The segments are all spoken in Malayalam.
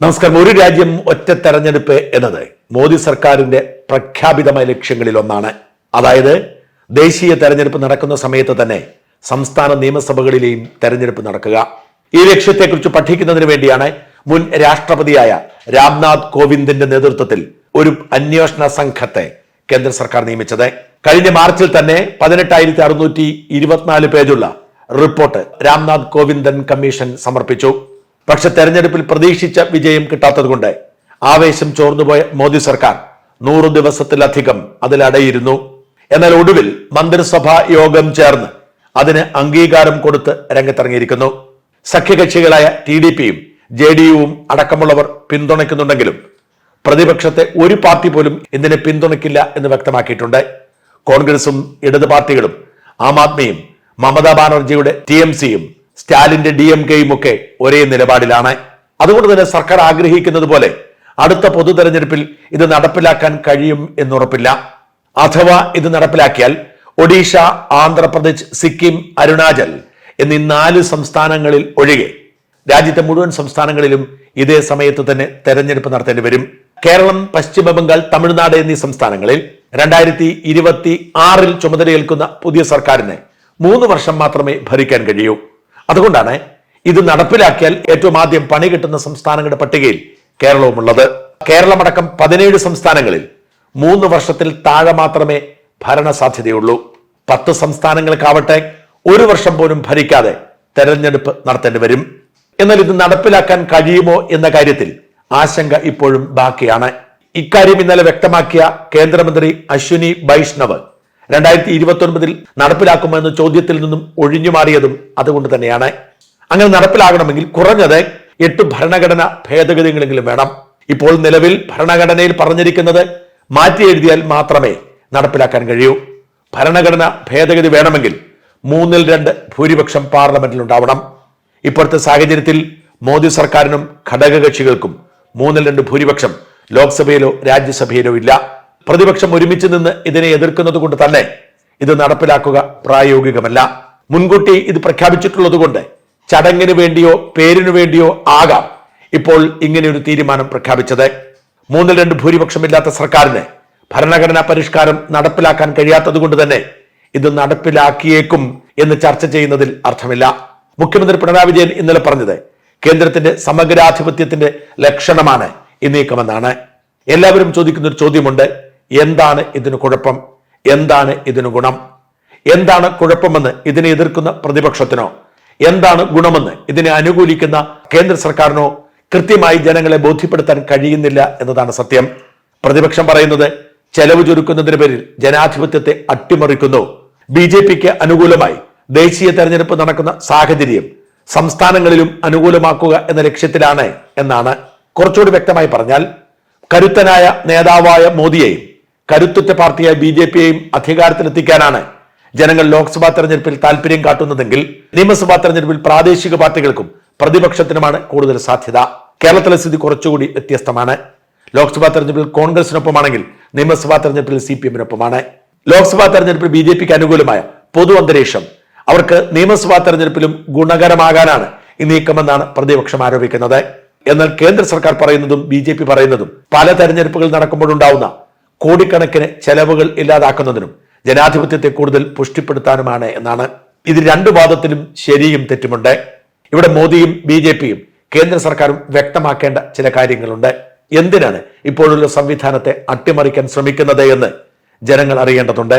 നമസ്കാരം. ഒരു രാജ്യം ഒറ്റ തെരഞ്ഞെടുപ്പ് എന്നത് മോദി സർക്കാരിന്റെ പ്രഖ്യാപിതമായ ലക്ഷ്യങ്ങളിൽ ഒന്നാണ്. അതായത് ദേശീയ തെരഞ്ഞെടുപ്പ് നടക്കുന്ന സമയത്ത് തന്നെ സംസ്ഥാന നിയമസഭകളിലെയും തെരഞ്ഞെടുപ്പ് നടക്കുക. ഈ ലക്ഷ്യത്തെക്കുറിച്ച് പഠിക്കുന്നതിന് വേണ്ടിയാണ് മുൻ രാഷ്ട്രപതിയായ രാംനാഥ് കോവിന്ദിന്റെ നേതൃത്വത്തിൽ ഒരു അന്വേഷണ സംഘത്തെ കേന്ദ്ര സർക്കാർ നിയമിച്ചത്. കഴിഞ്ഞ മാർച്ചിൽ തന്നെ പതിനെട്ടായിരത്തി അറുന്നൂറ്റി ഇരുപത്തിനാല് പേജുള്ള റിപ്പോർട്ട് രാംനാഥ് കോവിന്ദൻ കമ്മീഷൻ സമർപ്പിച്ചു. പക്ഷെ തെരഞ്ഞെടുപ്പിൽ പ്രതീക്ഷിച്ച വിജയം കിട്ടാത്തതുകൊണ്ട് ആവേശം ചോർന്നുപോയ മോദി സർക്കാർ നൂറ് ദിവസത്തിലധികം അതിലടയിരുന്നു എന്നാൽ ഒടുവിൽ മന്ത്രിസഭാ യോഗം ചേർന്ന് അതിന് അംഗീകാരം കൊടുത്ത് രംഗത്തിറങ്ങിയിരിക്കുന്നു. സഖ്യകക്ഷികളായ ടി ഡി പിയും ജെ ഡി യുവും അടക്കമുള്ളവർ പിന്തുണയ്ക്കുന്നുണ്ടെങ്കിലും പ്രതിപക്ഷത്തെ ഒരു പാർട്ടി പോലും ഇതിനെ പിന്തുണയ്ക്കില്ല എന്ന് വ്യക്തമാക്കിയിട്ടുണ്ട്. കോൺഗ്രസും ഇടത് പാർട്ടികളും ആം ആദ്മിയും മമതാ ബാനർജിയുടെ ടി എം സിയും സ്റ്റാലിന്റെ ഡി എം കെയും ഒക്കെ ഒരേ നിലപാടിലാണ്. അതുകൊണ്ട് തന്നെ സർക്കാർ ആഗ്രഹിക്കുന്നത് പോലെ അടുത്ത പൊതു തെരഞ്ഞെടുപ്പിൽ ഇത് നടപ്പിലാക്കാൻ കഴിയും എന്നുറപ്പില്ല. അഥവാ ഇത് നടപ്പിലാക്കിയാൽ ഒഡീഷ ആന്ധ്രാപ്രദേശ് സിക്കിം അരുണാചൽ എന്നീ നാല് സംസ്ഥാനങ്ങളിൽ ഒഴികെ രാജ്യത്തെ മുഴുവൻ സംസ്ഥാനങ്ങളിലും ഇതേ സമയത്ത് തന്നെ തെരഞ്ഞെടുപ്പ് നടത്തേണ്ടി വരും. കേരളം പശ്ചിമബംഗാൾ തമിഴ്നാട് എന്നീ സംസ്ഥാനങ്ങളിൽ രണ്ടായിരത്തി ഇരുപത്തി ആറിൽ ചുമതലയേൽക്കുന്ന പുതിയ സർക്കാരിന് മൂന്ന് വർഷം മാത്രമേ ഭരിക്കാൻ കഴിയൂ. അതുകൊണ്ടാണ് ഇത് നടപ്പിലാക്കിയാൽ ഏറ്റവും ആദ്യം പണി കിട്ടുന്ന സംസ്ഥാനങ്ങളുടെ പട്ടികയിൽ കേരളവുമുള്ളത്. കേരളമടക്കം പതിനേഴ് സംസ്ഥാനങ്ങളിൽ മൂന്ന് വർഷത്തിൽ താഴെ മാത്രമേ ഭരണ സാധ്യതയുള്ളൂ പത്ത് സംസ്ഥാനങ്ങൾക്കാവട്ടെ ഒരു വർഷം പോലും ഭരിക്കാതെ തെരഞ്ഞെടുപ്പ് നടത്തേണ്ടി വരും. എന്നാൽ ഇത് നടപ്പിലാക്കാൻ കഴിയുമോ എന്ന കാര്യത്തിൽ ആശങ്ക ഇപ്പോഴും ബാക്കിയാണ്. ഇക്കാര്യം ഇന്നലെ വ്യക്തമാക്കിയ കേന്ദ്രമന്ത്രി അശ്വിനി വൈഷ്ണവ് രണ്ടായിരത്തി ഇരുപത്തി ഒൻപതിൽ നടപ്പിലാക്കുമെന്ന ചോദ്യത്തിൽ നിന്നും ഒഴിഞ്ഞു മാറിയതും അതുകൊണ്ട് തന്നെയാണ്. അങ്ങനെ നടപ്പിലാകണമെങ്കിൽ കുറഞ്ഞത് എട്ട് ഭരണഘടന ഭേദഗതികളെങ്കിലും വേണം. ഇപ്പോൾ നിലവിൽ ഭരണഘടനയിൽ പറഞ്ഞിരിക്കുന്നത് മാറ്റി എഴുതിയാൽ മാത്രമേ നടപ്പിലാക്കാൻ കഴിയൂ. ഭരണഘടന ഭേദഗതി വേണമെങ്കിൽ മൂന്നിൽ രണ്ട് ഭൂരിപക്ഷം പാർലമെന്റിൽ ഉണ്ടാവണം ഇപ്പോഴത്തെ സാഹചര്യത്തിൽ മോദി സർക്കാരിനും ഘടകകക്ഷികൾക്കും മൂന്നിൽ രണ്ട് ഭൂരിപക്ഷം ലോക്സഭയിലോ രാജ്യസഭയിലോ ഇല്ല. പ്രതിപക്ഷം ഒരുമിച്ച് നിന്ന് ഇതിനെ എതിർക്കുന്നത് കൊണ്ട് തന്നെ ഇത് നടപ്പിലാക്കുക പ്രായോഗികമല്ല. മുൻകൂട്ടി ഇത് പ്രഖ്യാപിച്ചിട്ടുള്ളത് കൊണ്ട് ചടങ്ങിന് വേണ്ടിയോ പേരിനു വേണ്ടിയോ ആകാം ഇപ്പോൾ ഇങ്ങനെയൊരു തീരുമാനം പ്രഖ്യാപിച്ചത്. മൂന്നിൽ രണ്ട് ഭൂരിപക്ഷമില്ലാത്ത സർക്കാരിന് ഭരണഘടനാ പരിഷ്കാരം നടപ്പിലാക്കാൻ കഴിയാത്തത് കൊണ്ട് തന്നെ ഇത് നടപ്പിലാക്കിയേക്കും എന്ന് ചർച്ച ചെയ്യുന്നതിൽ അർത്ഥമില്ല. മുഖ്യമന്ത്രി പിണറായി വിജയൻ ഇന്നലെ പറഞ്ഞത് കേന്ദ്രത്തിന്റെ സമഗ്രാധിപത്യത്തിന്റെ ലക്ഷണമാണ് ഈ നീക്കമെന്നാണ്. എല്ലാവരും ചോദിക്കുന്ന ഒരു ചോദ്യമുണ്ട്. എന്താണ് ഇതിന് കുഴപ്പം? എന്താണ് ഇതിന് ഗുണം? എന്താണ് കുഴപ്പമെന്ന് ഇതിനെ എതിർക്കുന്ന പ്രതിപക്ഷത്തിനോ? എന്താണ് ഗുണമെന്ന് ഇതിനെ അനുകൂലിക്കുന്ന കേന്ദ്ര സർക്കാരിനോ? കൃത്യമായി ജനങ്ങളെ ബോധ്യപ്പെടുത്താൻ കഴിയുന്നില്ല എന്നതാണ് സത്യം. പ്രതിപക്ഷം പറയുന്നത് ചെലവ് ചുരുക്കുന്നതിന് പേരിൽ ജനാധിപത്യത്തെ അട്ടിമറിക്കുന്നു. ബി ജെ പിക്ക് അനുകൂലമായി ദേശീയ തെരഞ്ഞെടുപ്പ് നടക്കുന്ന സാഹചര്യം സംസ്ഥാനങ്ങളിലും അനുകൂലമാക്കുക എന്ന ലക്ഷ്യത്തിലാണ് എന്നാണ്. കുറച്ചുകൂടി വ്യക്തമായി പറഞ്ഞാൽ കരുത്തനായ നേതാവായ മോദിയെയും കരുത്തുറ്റ പാർട്ടിയായ ബി ജെ പിയെയും അധികാരത്തിലെത്തിക്കാനാണ് ജനങ്ങൾ ലോക്സഭാ തെരഞ്ഞെടുപ്പിൽ താല്പര്യം കാട്ടുന്നതെങ്കിൽ നിയമസഭാ തെരഞ്ഞെടുപ്പിൽ പ്രാദേശിക പാർട്ടികൾക്കും പ്രതിപക്ഷത്തിനുമാണ് കൂടുതൽ സാധ്യത. കേരളത്തിലെ സ്ഥിതി കുറച്ചുകൂടി വ്യത്യസ്തമാണ്. ലോക്സഭാ തെരഞ്ഞെടുപ്പിൽ കോൺഗ്രസിനൊപ്പമാണെങ്കിൽ നിയമസഭാ തെരഞ്ഞെടുപ്പിൽ സി പി എമ്മിനൊപ്പമാണ്. ലോക്സഭാ തെരഞ്ഞെടുപ്പിൽ ബി ജെ പിക്ക് അനുകൂലമായ പൊതു അന്തരീക്ഷം. അവർക്ക് നിയമസഭാ തെരഞ്ഞെടുപ്പിലും ഗുണകരമാകാനാണ് ഈ നീക്കമെന്നാണ് പ്രതിപക്ഷം ആരോപിക്കുന്നത്. എന്നാൽ കേന്ദ്ര സർക്കാർ പറയുന്നതും ബി ജെ പി പറയുന്നതും പല തെരഞ്ഞെടുപ്പുകൾ നടക്കുമ്പോഴുണ്ടാവുന്ന കോടിക്കണക്കിന് ചെലവുകൾ ഇല്ലാതാക്കുന്നതിനും ജനാധിപത്യത്തെ കൂടുതൽ പുഷ്ടിപ്പെടുത്താനുമാണ് എന്നാണ് ഇത് രണ്ടു വാദത്തിലും ശരിയും തെറ്റുമുണ്ട്. ഇവിടെ മോദിയും ബി ജെ പിയും കേന്ദ്ര സർക്കാരും വ്യക്തമാക്കേണ്ട ചില കാര്യങ്ങളുണ്ട്. എന്തിനാണ് ഇപ്പോഴുള്ള സംവിധാനത്തെ അട്ടിമറിക്കാൻ ശ്രമിക്കുന്നത് എന്ന് ജനങ്ങൾ അറിയേണ്ടതുണ്ട്.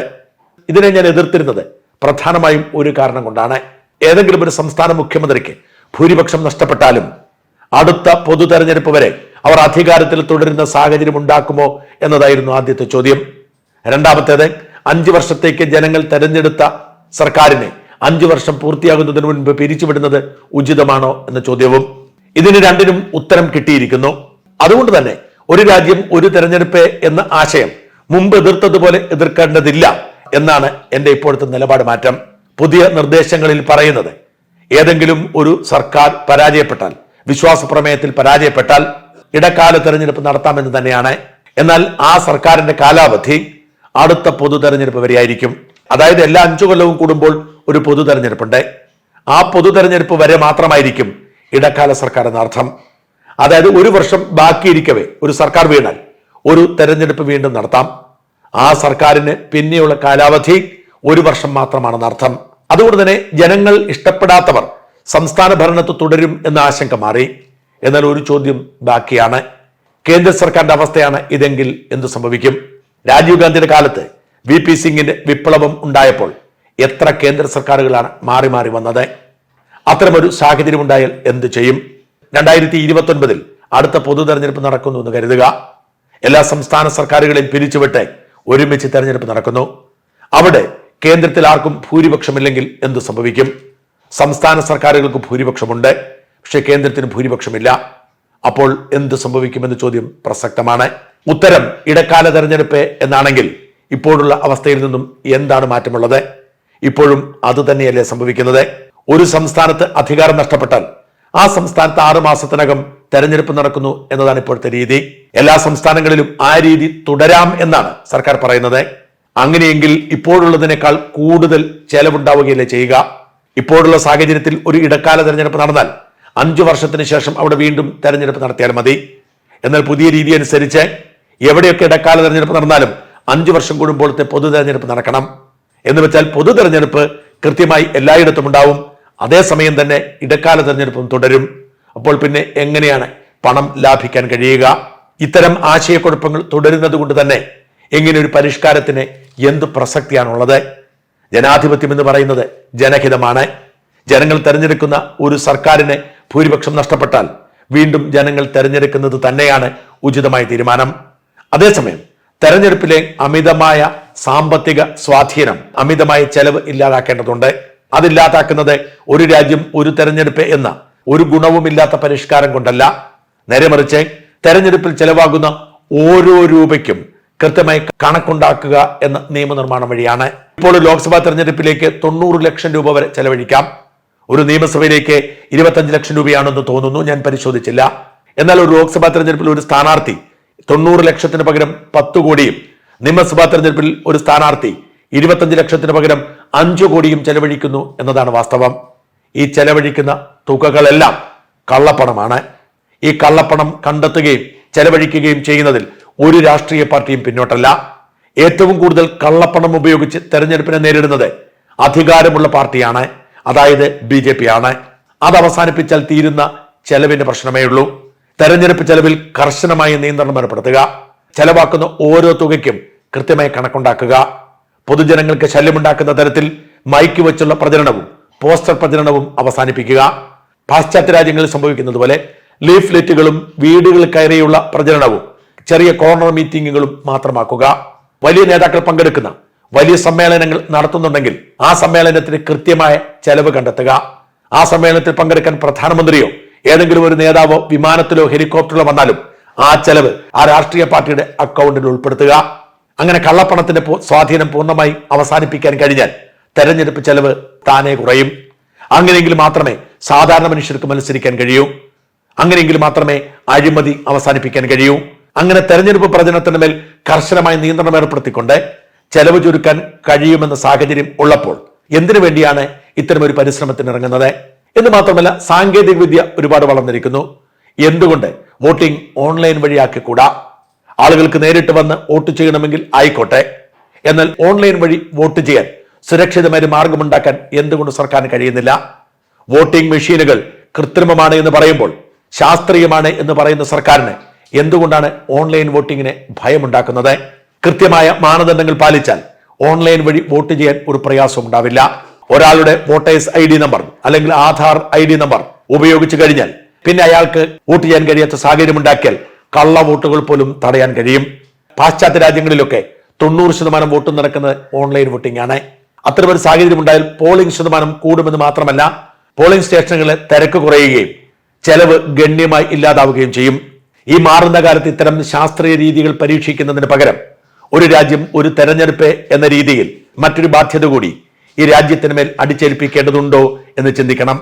ഇതിനെ ഞാൻ എതിർത്തിരുന്നത് പ്രധാനമായും ഒരു കാരണം കൊണ്ടാണ്. ഏതെങ്കിലും ഒരു സംസ്ഥാന മുഖ്യമന്ത്രിക്ക് ഭൂരിപക്ഷം നഷ്ടപ്പെട്ടാലും അടുത്ത പൊതു തെരഞ്ഞെടുപ്പ് വരെ അവർ അധികാരത്തിൽ തുടരുന്ന സാഹചര്യം ഉണ്ടാക്കുമോ എന്നതായിരുന്നു ആദ്യത്തെ ചോദ്യം. രണ്ടാമത്തേത് അഞ്ചു വർഷത്തേക്ക് ജനങ്ങൾ തെരഞ്ഞെടുത്ത സർക്കാരിനെ അഞ്ചു വർഷം പൂർത്തിയാകുന്നതിന് മുൻപ് പിരിച്ചുവിടുന്നത് ഉചിതമാണോ എന്ന ചോദ്യവും ഇതിന് രണ്ടിനും ഉത്തരം കിട്ടിയിരിക്കുന്നു. അതുകൊണ്ട് തന്നെ ഒരു രാജ്യം ഒരു തെരഞ്ഞെടുപ്പ് എന്ന ആശയം മുമ്പ് എതിർത്തതുപോലെ എതിർക്കേണ്ടതില്ല എന്നാണ് എന്റെ ഇപ്പോഴത്തെ നിലപാട് മാറ്റം. പുതിയ നിർദ്ദേശങ്ങളിൽ പറയുന്നത് ഏതെങ്കിലും ഒരു സർക്കാർ പരാജയപ്പെട്ടാൽ വിശ്വാസ പ്രമേയത്തിൽ പരാജയപ്പെട്ടാൽ ഇടക്കാല തെരഞ്ഞെടുപ്പ് നടത്താമെന്ന് തന്നെയാണ്. എന്നാൽ ആ സർക്കാരിന്റെ കാലാവധി അടുത്ത പൊതു തെരഞ്ഞെടുപ്പ് വരെയായിരിക്കും. അതായത് എല്ലാ അഞ്ചു കൊല്ലവും കൂടുമ്പോൾ ഒരു പൊതു തെരഞ്ഞെടുപ്പുണ്ട്. ആ പൊതു തെരഞ്ഞെടുപ്പ് വരെ മാത്രമായിരിക്കും ഇടക്കാല സർക്കാർ എന്നർത്ഥം അതായത് ഒരു വർഷം ബാക്കിയിരിക്കവേ ഒരു സർക്കാർ വീണാൽ ഒരു തെരഞ്ഞെടുപ്പ് വീണ്ടും നടത്താം. ആ സർക്കാരിന് പിന്നെയുള്ള കാലാവധി ഒരു വർഷം മാത്രമാണെന്ന് അർത്ഥം. അതുകൊണ്ട് തന്നെ ജനങ്ങൾ ഇഷ്ടപ്പെടാത്തവർ സംസ്ഥാന ഭരണത്ത് തുടരും എന്ന ആശങ്ക മാറി. എന്നാൽ ഒരു ചോദ്യം ബാക്കിയാണ്. കേന്ദ്ര സർക്കാരിന്റെ അവസ്ഥയാണ് ഇതെങ്കിൽ എന്തു സംഭവിക്കും? രാജീവ് ഗാന്ധിയുടെ കാലത്ത് വി പി സിംഗിന്റെ വിപ്ലവം ഉണ്ടായപ്പോൾ എത്ര കേന്ദ്ര സർക്കാരുകളാണ് മാറി മാറി വന്നത്? അത്തരമൊരു സാഹചര്യം ഉണ്ടായാൽ എന്ത് ചെയ്യും? രണ്ടായിരത്തി ഇരുപത്തി ഒൻപതിൽ അടുത്ത പൊതു തെരഞ്ഞെടുപ്പ് നടക്കുന്നു എന്ന് കരുതുക. എല്ലാ സംസ്ഥാന സർക്കാരുകളെയും പിരിച്ചുവിട്ട് ഒരുമിച്ച് തെരഞ്ഞെടുപ്പ് നടക്കുന്നു. അവിടെ കേന്ദ്രത്തിൽ ആർക്കും ഭൂരിപക്ഷമില്ലെങ്കിൽ എന്ത് സംഭവിക്കും? സംസ്ഥാന സർക്കാരുകൾക്ക് ഭൂരിപക്ഷമുണ്ട്. പക്ഷെ കേന്ദ്രത്തിന് ഭൂരിപക്ഷമില്ല. അപ്പോൾ എന്ത് സംഭവിക്കുമെന്ന ചോദ്യം പ്രസക്തമാണ്. ഉത്തരം ഇടക്കാല തെരഞ്ഞെടുപ്പ് എന്നാണെങ്കിൽ ഇപ്പോഴുള്ള അവസ്ഥയിൽ നിന്നും എന്താണ് മാറ്റമുള്ളത്? ഇപ്പോഴും അത് തന്നെയല്ലേ സംഭവിക്കുന്നത്. ഒരു സംസ്ഥാനത്ത് അധികാരം നഷ്ടപ്പെട്ടാൽ ആ സംസ്ഥാനത്ത് ആറു മാസത്തിനകം തെരഞ്ഞെടുപ്പ് നടക്കുന്നു എന്നതാണ് ഇപ്പോഴത്തെ രീതി. എല്ലാ സംസ്ഥാനങ്ങളിലും ആ രീതി തുടരാം എന്നാണ് സർക്കാർ പറയുന്നത്. അങ്ങനെയെങ്കിൽ ഇപ്പോഴുള്ളതിനേക്കാൾ കൂടുതൽ ചെലവുണ്ടാവുകയല്ലേ ചെയ്യുക? ഇപ്പോഴുള്ള സാഹചര്യത്തിൽ ഒരു ഇടക്കാല തെരഞ്ഞെടുപ്പ് നടന്നാൽ അഞ്ചു വർഷത്തിന് ശേഷം അവിടെ വീണ്ടും തെരഞ്ഞെടുപ്പ് നടത്തിയാൽ മതി. എന്നാൽ പുതിയ രീതി അനുസരിച്ച് എവിടെയൊക്കെ ഇടക്കാല തെരഞ്ഞെടുപ്പ് നടന്നാലും അഞ്ചു വർഷം കൂടുമ്പോഴത്തെ പൊതു തെരഞ്ഞെടുപ്പ് നടക്കണം. എന്ന് വെച്ചാൽ പൊതു തെരഞ്ഞെടുപ്പ് കൃത്യമായി എല്ലായിടത്തും ഉണ്ടാവും. അതേസമയം തന്നെ ഇടക്കാല തെരഞ്ഞെടുപ്പും തുടരും. അപ്പോൾ പിന്നെ എങ്ങനെയാണ് പണം ലാഭിക്കാൻ കഴിയുക? ഇത്തരം ആശയക്കുഴപ്പങ്ങൾ തുടരുന്നത് കൊണ്ട് തന്നെ എങ്ങനെ ഒരു പരിഷ്കാരത്തിന് എന്ത് പ്രസക്തിയാണുള്ളത്? ജനാധിപത്യം എന്ന് പറയുന്നത് ജനഹിതമാണ്. ജനങ്ങൾ തെരഞ്ഞെടുക്കുന്ന ഒരു സർക്കാരിന് ഭൂരിപക്ഷം നഷ്ടപ്പെട്ടാൽ വീണ്ടും ജനങ്ങൾ തെരഞ്ഞെടുക്കുന്നത് തന്നെയാണ് ഉചിതമായ തീരുമാനം. അതേസമയം തെരഞ്ഞെടുപ്പിലെ അമിതമായ സാമ്പത്തിക സ്വാധീനം അമിതമായ ചെലവ് ഇല്ലാതാക്കേണ്ടതുണ്ട്. അതില്ലാതാക്കുന്നത് ഒരു രാജ്യം ഒരു തെരഞ്ഞെടുപ്പ് എന്ന ഒരു ഗുണവുമില്ലാത്ത പരിഷ്കാരം കൊണ്ടല്ല. നേരെ മറിച്ച് തെരഞ്ഞെടുപ്പിൽ ചെലവാകുന്ന ഓരോ രൂപയ്ക്കും കൃത്യമായി കണക്കുണ്ടാക്കുക എന്ന നിയമനിർമ്മാണം വഴിയാണ്. ഇപ്പോൾ ലോക്സഭാ തെരഞ്ഞെടുപ്പിലേക്ക് തൊണ്ണൂറ് ലക്ഷം രൂപ വരെ ചെലവഴിക്കാം. ഒരു നിയമസഭയിലേക്ക് ഇരുപത്തഞ്ച് ലക്ഷം രൂപയാണെന്ന് തോന്നുന്നു. ഞാൻ പരിശോധിച്ചില്ല. എന്നാൽ ഒരു ലോക്സഭാ തെരഞ്ഞെടുപ്പിൽ ഒരു സ്ഥാനാർത്ഥി തൊണ്ണൂറ് ലക്ഷത്തിന് പകരം പത്ത് കോടിയും നിയമസഭാ തെരഞ്ഞെടുപ്പിൽ ഒരു സ്ഥാനാർത്ഥി ഇരുപത്തഞ്ച് ലക്ഷത്തിന് പകരം അഞ്ചു കോടിയും ചെലവഴിക്കുന്നു എന്നതാണ് വാസ്തവം. ഈ ചെലവഴിക്കുന്ന തുകകളെല്ലാം കള്ളപ്പണമാണ്. ഈ കള്ളപ്പണം കണ്ടെത്തുകയും ചെലവഴിക്കുകയും ചെയ്യുന്നതിൽ ഒരു രാഷ്ട്രീയ പാർട്ടിയും പിന്നോട്ടല്ല. ഏറ്റവും കൂടുതൽ കള്ളപ്പണം ഉപയോഗിച്ച് തെരഞ്ഞെടുപ്പിനെ നേരിടുന്നത് അധികാരമുള്ള പാർട്ടിയാണ്. അതായത് ബി ജെ പി ആണ്. അത് അവസാനിപ്പിച്ചാൽ തീരുന്ന ചെലവിന്റെ പ്രശ്നമേ ഉള്ളൂ. തെരഞ്ഞെടുപ്പ് ചെലവിൽ കർശനമായ നിയന്ത്രണം ഏർപ്പെടുത്തുക. ചെലവാക്കുന്ന ഓരോ തുകയ്ക്കും കൃത്യമായി കണക്കുണ്ടാക്കുക. പൊതുജനങ്ങൾക്ക് ശല്യമുണ്ടാക്കുന്ന തരത്തിൽ മൈക്ക് വെച്ചുള്ള പ്രചരണവും പോസ്റ്റർ പ്രചരണവും അവസാനിപ്പിക്കുക. പാശ്ചാത്യ രാജ്യങ്ങളിൽ സംഭവിക്കുന്നത് പോലെ ലീഫ്ലെറ്റുകളും വീടുകൾ കയറിയുള്ള പ്രചരണവും ചെറിയ കോർണർ മീറ്റിംഗുകളും മാത്രമാക്കുക. വലിയ നേതാക്കൾ പങ്കെടുക്കുന്ന വലിയ സമ്മേളനങ്ങൾ നടത്തുന്നുണ്ടെങ്കിൽ ആ സമ്മേളനത്തിന് കൃത്യമായ ചെലവ് കണ്ടെത്തുക. ആ സമ്മേളനത്തിൽ പങ്കെടുക്കാൻ പ്രധാനമന്ത്രിയോ ഏതെങ്കിലും ഒരു നേതാവോ വിമാനത്തിലോ ഹെലികോപ്റ്ററിലോ വന്നാലും ആ ചെലവ് ആ രാഷ്ട്രീയ പാർട്ടിയുടെ അക്കൗണ്ടിൽ ഉൾപ്പെടുത്തുക. അങ്ങനെ കള്ളപ്പണത്തിന്റെ സ്വാധീനം പൂർണമായി അവസാനിപ്പിക്കാൻ കഴിഞ്ഞാൽ തെരഞ്ഞെടുപ്പ് ചെലവ് താനേ കുറയും. അങ്ങനെയെങ്കിൽ മാത്രമേ സാധാരണ മനുഷ്യർക്ക് മത്സരിക്കാൻ കഴിയൂ. അങ്ങനെയെങ്കിൽ മാത്രമേ അഴിമതി അവസാനിപ്പിക്കാൻ കഴിയൂ. അങ്ങനെ തെരഞ്ഞെടുപ്പ് പ്രചരണത്തിന് മേൽ കർശനമായ നിയന്ത്രണം ഏർപ്പെടുത്തിക്കൊണ്ട് ചെലവ് ചുരുക്കാൻ കഴിയുമെന്ന സാഹചര്യം ഉള്ളപ്പോൾ എന്തിനു വേണ്ടിയാണ് ഇത്തരമൊരു പരിശ്രമത്തിന് ഇറങ്ങുന്നത്? എന്ന് മാത്രമല്ല സാങ്കേതിക വിദ്യ ഒരുപാട് വളർന്നിരിക്കുന്നു. എന്തുകൊണ്ട് വോട്ടിംഗ് ഓൺലൈൻ വഴിയാക്കിക്കൂടാ ആളുകൾക്ക് നേരിട്ട് വന്ന് വോട്ട് ചെയ്യണമെങ്കിൽ ആയിക്കോട്ടെ. എന്നാൽ ഓൺലൈൻ വഴി വോട്ട് ചെയ്യാൻ സുരക്ഷിതമായ മാർഗമുണ്ടാക്കാൻ എന്തുകൊണ്ട് സർക്കാരിന് കഴിയുന്നില്ല? വോട്ടിംഗ് മെഷീനുകൾ കൃത്രിമമാണ് എന്ന് പറയുമ്പോൾ ശാസ്ത്രീയമാണ് എന്ന് പറയുന്ന സർക്കാരിന് എന്തുകൊണ്ടാണ് ഓൺലൈൻ വോട്ടിങ്ങിന് ഭയമുണ്ടാക്കുന്നത്? കൃത്യമായ മാനദണ്ഡങ്ങൾ പാലിച്ചാൽ ഓൺലൈൻ വഴി വോട്ട് ചെയ്യാൻ ഒരു പ്രയാസം ഉണ്ടാവില്ല. ഒരാളുടെ വോട്ടേഴ്സ് ഐ ഡി നമ്പർ അല്ലെങ്കിൽ ആധാർ ഐ ഡി നമ്പർ ഉപയോഗിച്ചു കഴിഞ്ഞാൽ പിന്നെ അയാൾക്ക് വോട്ട് ചെയ്യാൻ കഴിയാത്ത സാഹചര്യം ഉണ്ടാക്കിയാൽ കള്ള വോട്ടുകൾ പോലും തടയാൻ കഴിയും. പാശ്ചാത്യ രാജ്യങ്ങളിലൊക്കെ തൊണ്ണൂറ് ശതമാനം വോട്ടും നടക്കുന്നത് ഓൺലൈൻ വോട്ടിംഗ് ആണ്. അത്തരമൊരു സാഹചര്യം ഉണ്ടായാൽ പോളിംഗ് ശതമാനം കൂടുമെന്ന് മാത്രമല്ല പോളിംഗ് സ്റ്റേഷനുകളിലെ തിരക്ക് കുറയുകയും ചെലവ് ഗണ്യമായി ഇല്ലാതാവുകയും ചെയ്യും. ഈ മാറുന്ന കാലത്ത് ഇത്തരം ശാസ്ത്രീയ രീതികൾ പരീക്ഷിക്കുന്നതിന് പകരം ഒരു രാജ്യം ഒരു തെരഞ്ഞെടുപ്പ് എന്ന രീതിയിൽ മറ്റൊരു ബാധ്യത കൂടി ഈ രാജ്യത്തിന് മേൽ അടിച്ചേൽപ്പിക്കേണ്ടതുണ്ടോ എന്ന് ചിന്തിക്കണം.